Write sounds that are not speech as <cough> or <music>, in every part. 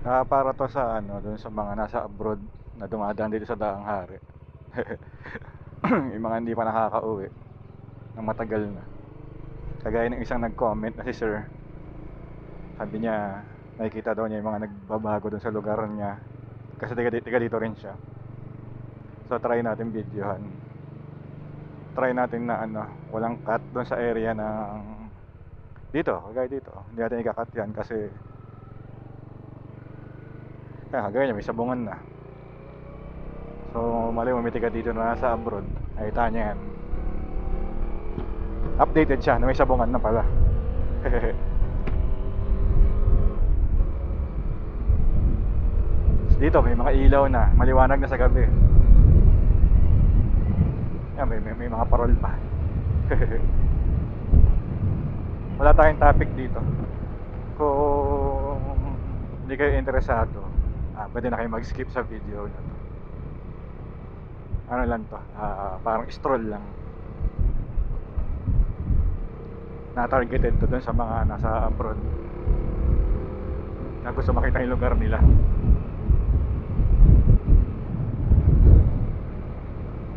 Ah, para to sa ano, dun sa mga nasa abroad na dumadaan dito sa Daang Hari. <laughs> yung mga hindi pa nakakauwi ng matagal na. Kagaya ng isang nag-comment na si Sir. Sabi niya, nakikita daw niya yung mga nagbabago dun sa lugar niya. Kasi tiga, tiga dito rin siya. So try natin videohan. Try natin na ano, walang cut dun sa area ng dito, kagaya dito. Hindi natin ikakat yan kasi kaya kagaya niya, may sabungan na. So, mali mo, may dito na nasa abroad. Nakita niya yan. Updated siya na may sabungan na pala. <laughs> dito, may mga ilaw na. Maliwanag na sa gabi. Yan, may, may, may mga parol pa. <laughs> Wala tayong topic dito. Kung hindi kayo interesado, ah, pwede na kayo mag-skip sa video na to. Ano lang to, ah, parang stroll lang. Na-targeted to dun sa mga nasa abroad. Na gusto makita yung lugar nila.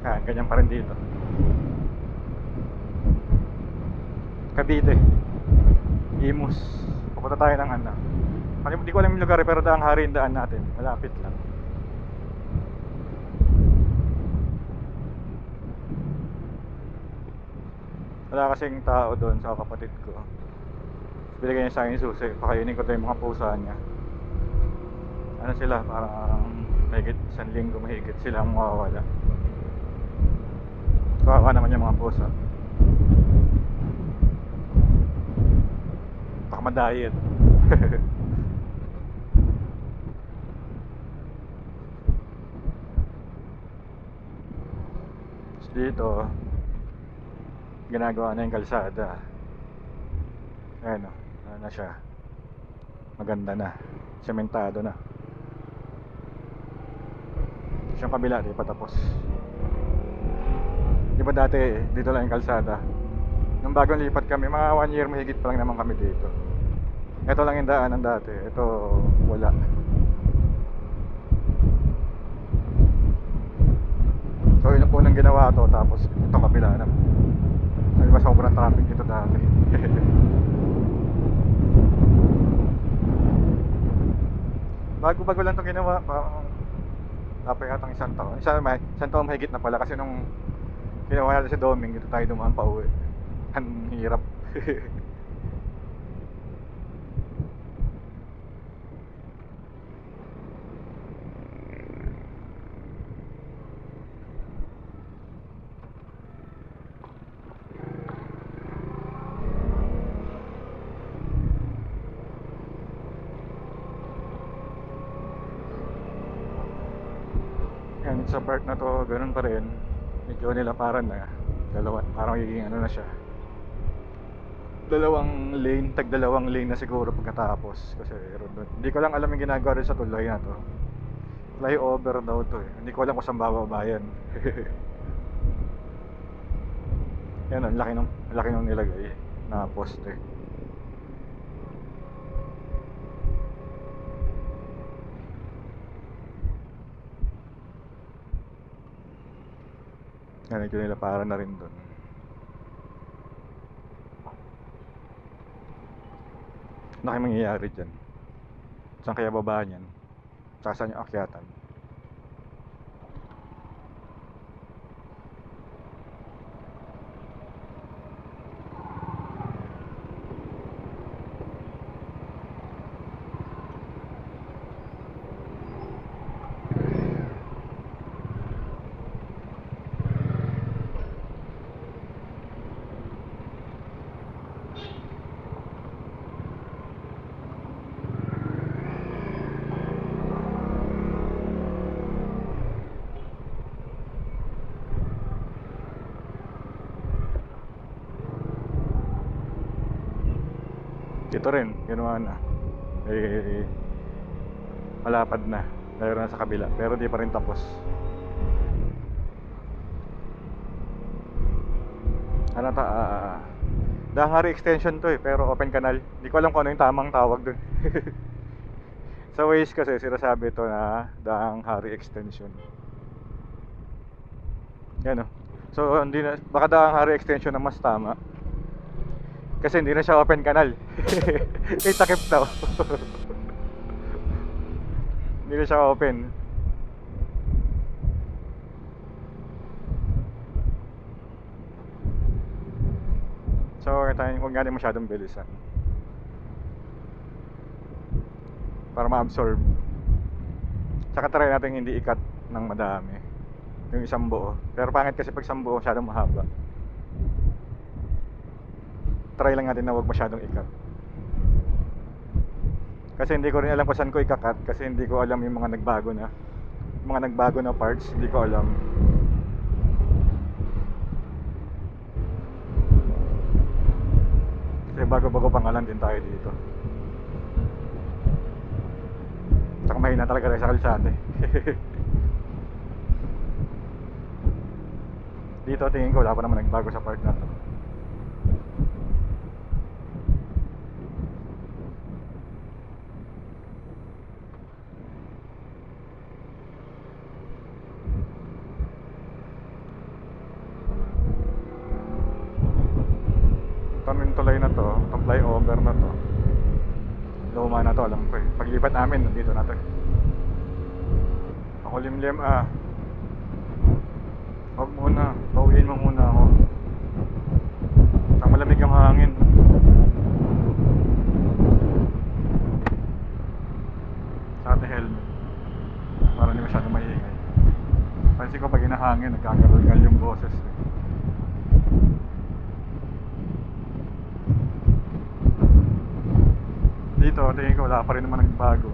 Ah, ganyan pa rin dito. Cavite. Imus. Pupunta tayo ng ano. Hindi ko alam yung lugar pero daang hari yung daan natin. Malapit lang. Wala kasing tao doon sa kapatid ko. Binigay niya sa akin susi. Pakainin ko tayo yung mga pusa niya. Ano sila? Parang mahigit isang linggo mahigit silang mawawala. Kawawa naman yung mga pusa. Baka madayet. <laughs> Tapos dito, ginagawa na yung kalsada. Ayan o, ano na siya. Maganda na. Sementado na. Siyang kabila, di pa tapos. Di ba dati, dito lang yung kalsada. Nung bagong lipat kami, mga one year mahigit pa lang naman kami dito. Ito lang yung daanan dati. Ito, wala. So, yun ang unang ginawa to. Tapos, itong kabila na. So, di ba sobrang traffic dito dati. <laughs> Bago-bago lang itong ginawa. Parang, dapat yatang isang taon. Isang, may, isang taon mahigit na pala. Kasi nung ginawa natin si Doming, dito tayo dumaan pa uwi. Ang hirap. <laughs> Yan, sa part na to, ganun pa rin. Medyo nilaparan na. Dalawa, parang magiging ano na siya. Dalawang lane, tag dalawang lane na siguro pagkatapos. Kasi. Hindi ko lang alam yung ginagawa rin sa tulay na to. Flyover daw to eh. Hindi ko alam kung saan bababa yan. <laughs> yan, ang laki ng, laki ng nilagay na poste. Yan, medyo nila para na rin doon. Ano kaya mangyayari dyan? Saan kaya babaan yan? Saan yung akyatan? Dito rin, ginawa na. Eh, malapad na. Dahil na sa kabila. Pero di pa rin tapos. Ano ta? ah, Dangari extension to eh, pero open canal. Hindi ko alam kung ano yung tamang tawag dun. <laughs> Sa Waze kasi sinasabi ito na daang Hari Extension. Yan o. So, hindi na, baka daang Hari Extension na mas tama. Kasi hindi na siya open canal. <laughs> May takip daw. hindi na siya open. So, huwag huwag natin masyadong bilisan. Para ma-absorb. Tsaka try natin hindi ikat ng madami. Yung isang buo. Pero pangit kasi pag isang buo, masyadong mahaba. Try lang natin na huwag masyadong ikat. Kasi hindi ko rin alam kung saan ko ikakat kasi hindi ko alam yung mga nagbago na yung mga nagbago na parts, hindi ko alam. Kasi bago-bago pangalan din tayo dito. Tsaka mahina talaga tayo sa kalsada eh. <laughs> dito tingin ko wala pa naman nagbago sa part na to. Itong tulay na to, itong flyover na to. Luma na to, alam Paglipat namin, nandito na to eh. Ako limlim ah. Huwag muna, pauwiin mo muna ako. Ang malamig yung hangin. Sa ate helmet. Para hindi masyado maingay. Pansin ko pag inahangin, nagkakaroon yung boses eh. Dito, tingin ko wala pa rin naman nagbago.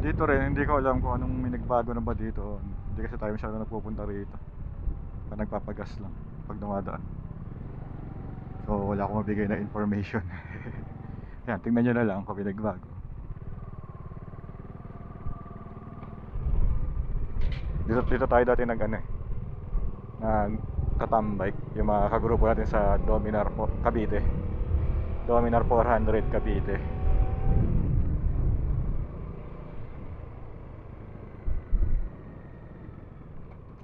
Dito rin, hindi ko alam kung anong may na ba dito. Hindi kasi tayo masyado nagpupunta rito. Pa nagpapagas lang pag dumadaan. So wala akong mabigay na information. <laughs> Yan, tingnan nyo na lang kung may nagbago. Dito, dito tayo dati nag ano eh. Nag tatambike yung mga kagrupo natin sa Dominar po, Cavite. Dominar 400 Cavite.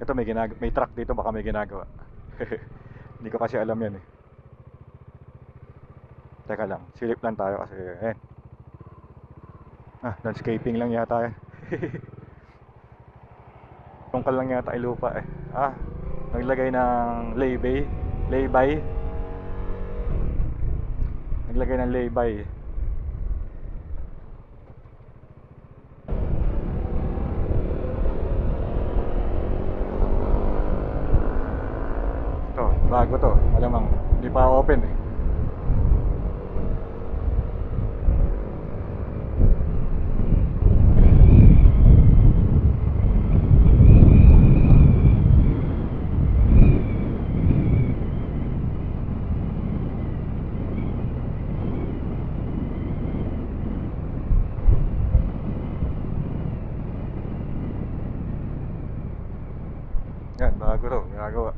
Ito may ginag may truck dito baka may ginagawa. <laughs> Hindi ko kasi alam yan eh. Teka lang, silip lang tayo kasi eh. Ah, landscaping lang yata yan. <laughs> Tungkal lang yata ay lupa eh. Ah, naglagay ng laybay, laybay. Naglagay ng laybay. Ito, bago to. Malamang hindi pa open eh. Yan, bago to, ginagawa.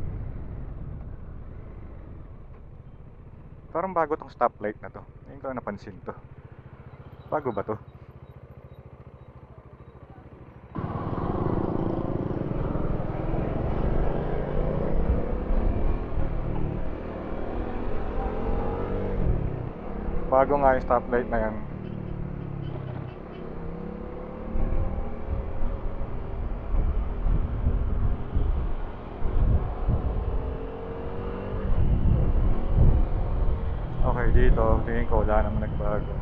Parang bago tong stoplight na to. Ngayon ko napansin to. Bago ba to? Bago nga yung stoplight na yan. Okay, dito, tingin ko wala naman nagbago.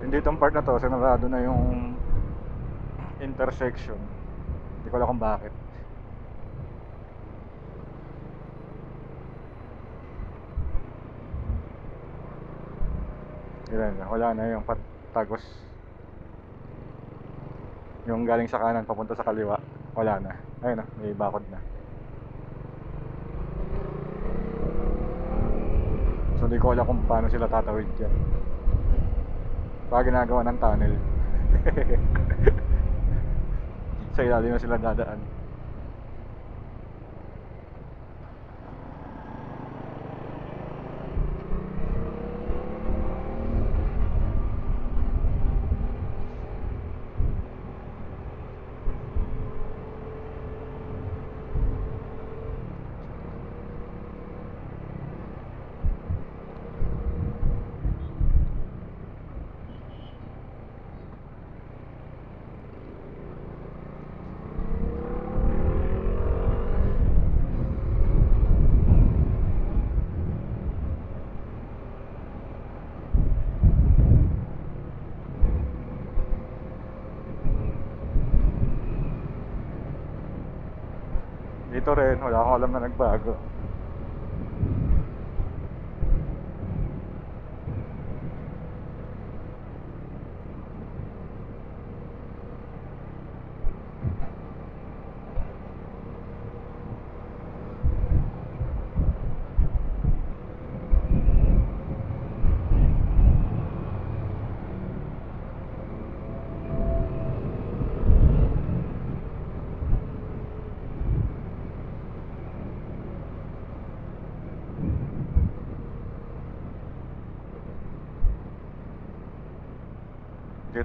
Hindi itong part na to, sinarado na yung intersection. Hindi ko alam kung bakit. Yan, wala na yung patagos. Yung galing sa kanan papunta sa kaliwa, wala na. Ayun na, may bakod na. So di ko alam kung paano sila tatawid dyan. Baka ginagawa ng tunnel. <laughs> sa ilalim na sila dadaan. Dito rin, wala akong alam na nagbago.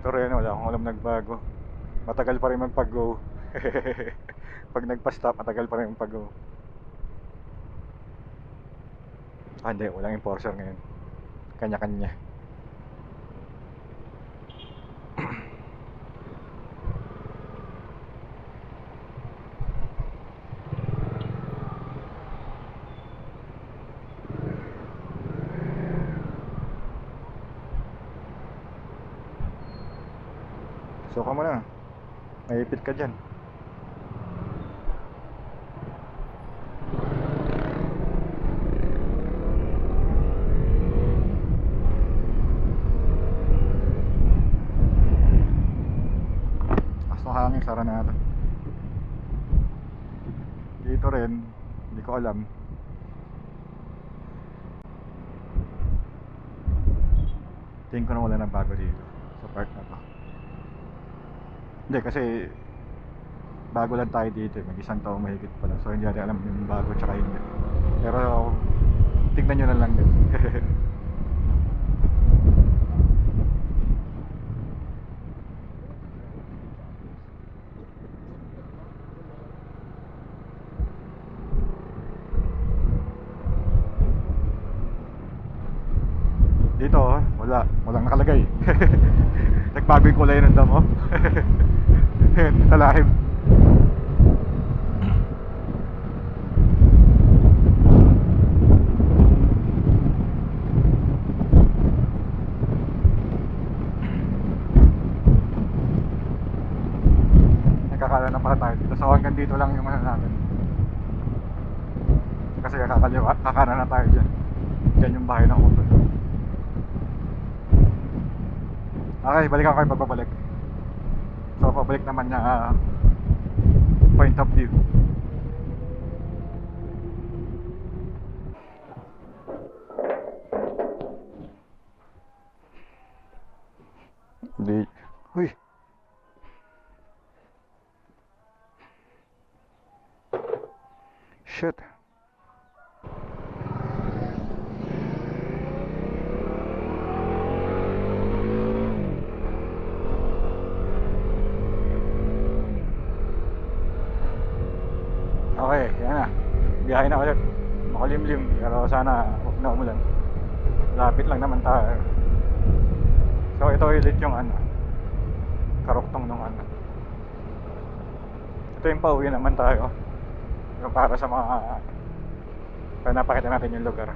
Rin, wala akong alam nagbago. Matagal pa rin magpag-go. <laughs> Pag nagpa-stop, matagal pa rin magpag-go. Ah, hindi. Walang enforcer ngayon. Kanya-kanya. So ka muna. Maipit ka dyan. Aso hangin, sara na ito. Dito rin, hindi ko alam. Tingin ko na wala nang bago dito sa park na to. Hindi kasi bago lang tayo dito, eh. mag isang taong mahigit pa lang. So hindi natin alam yung bago tsaka hindi. Pero tignan nyo na lang din. <laughs> dito, oh, wala, walang nakalagay. <laughs> Nagbago yung kulay ng damo. <laughs> Talahib. Nagkakala na pala tayo dito. So hanggang dito lang yung ano natin. Kasi kakaliwa, kakana na tayo dyan. Dyan yung bahay ng utol. Okay, balikan ko kayo pagbabalik. So, pabalik naman niya ah, point of view. Di... Uy! Shit! Okay, yan na. Biyahe na ulit. Makulimlim, pero sana huwag na umulan. Naman tayo. So ito ulit yung ano, karuktong nung ano. Ito yung pauwi naman tayo. Yung para sa mga, para napakita natin yung lugar.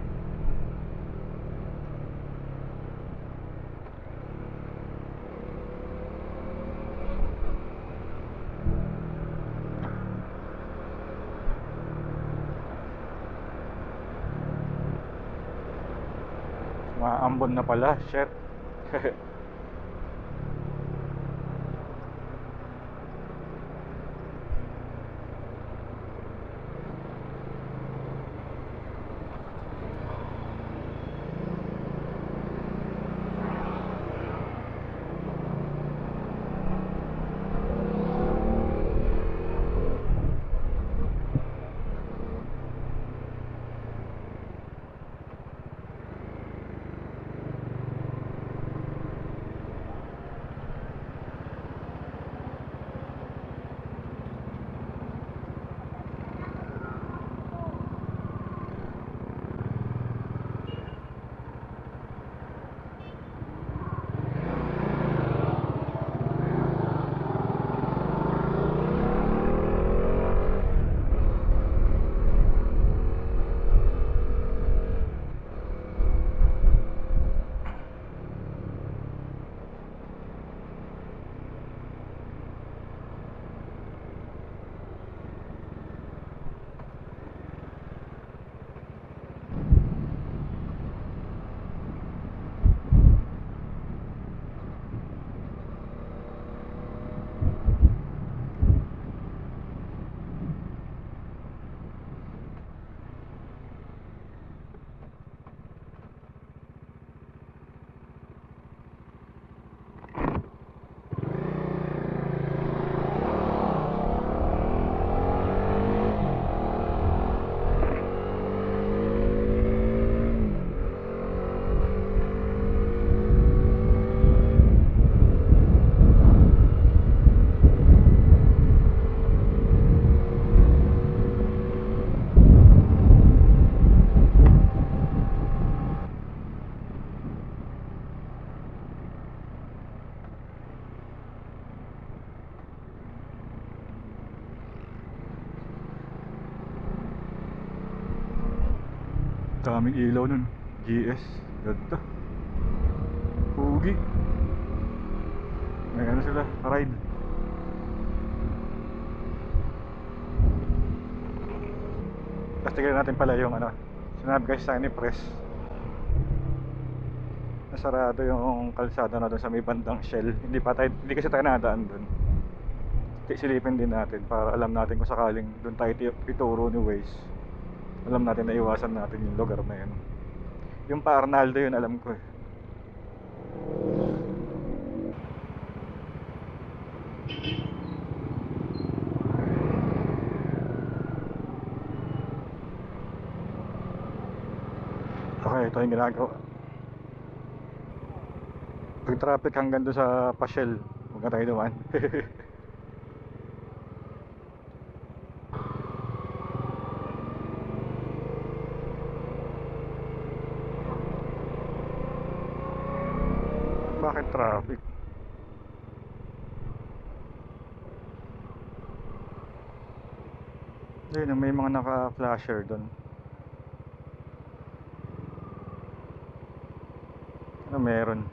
buwan na pala, shit. <laughs> Daming ilaw nun. GS. Ganda. Pugi. May ano sila, ride. Tapos tignan natin pala yung ano. Sinabi guys sa ni Press. Nasarado yung kalsada na doon sa may bandang Shell. Hindi pa tayo, hindi kasi tayo nadaan doon. Silipin din natin para alam natin kung sakaling doon tayo ituro ni Waze. Alam natin na iwasan natin yung lugar na yun. Yung pa Arnaldo yun alam ko eh. Okay, ito yung ginagawa. Pag traffic hanggang doon sa Pashell, huwag na tayo dumaan. <laughs> Bakit traffic? May mga naka-flasher doon. Ano meron?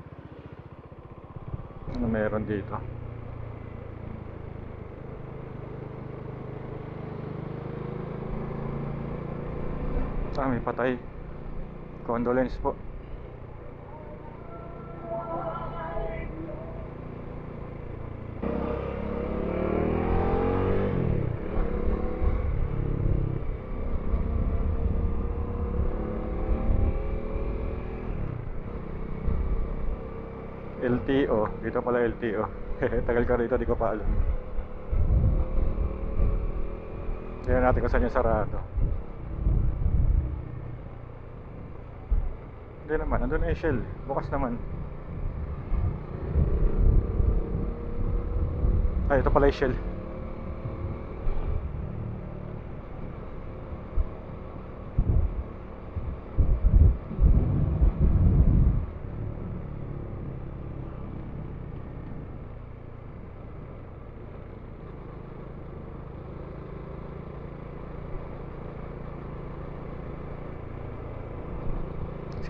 Ano meron dito? Ah, may patay. Condolence po. LTO, dito pala LTO. <laughs> Tagal ka rito, di ko pa alam. Tingnan natin kung saan yung sarado. Hindi naman, nandun na yung shell. Bukas naman. Ay, ito pala yung shell.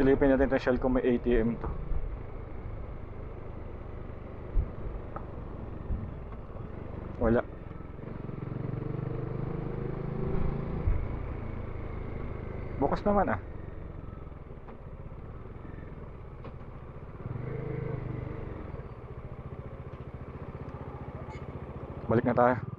Silipin natin itong shell kung may ATM to. Wala. Bukas naman ah. Balik na tayo.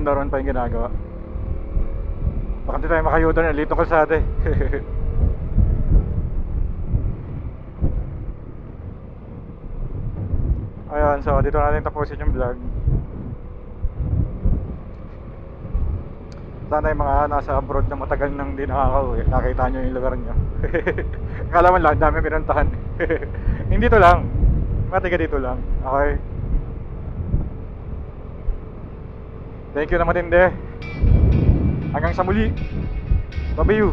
Bandaron pa yung ginagawa. Baka hindi tayo makayutan. Lito kalsada eh. <laughs> Ayun, so dito natin tapusin yung vlog. Sana yung mga nasa abroad na matagal nang di nakakauwi, nakita nyo yung lugar nyo. <laughs> Akala mo lang, dami pinuntahan. <laughs> Hindi to lang. Mga dito lang. Okay. Thank you naman din de. Hanggang sa muli. You.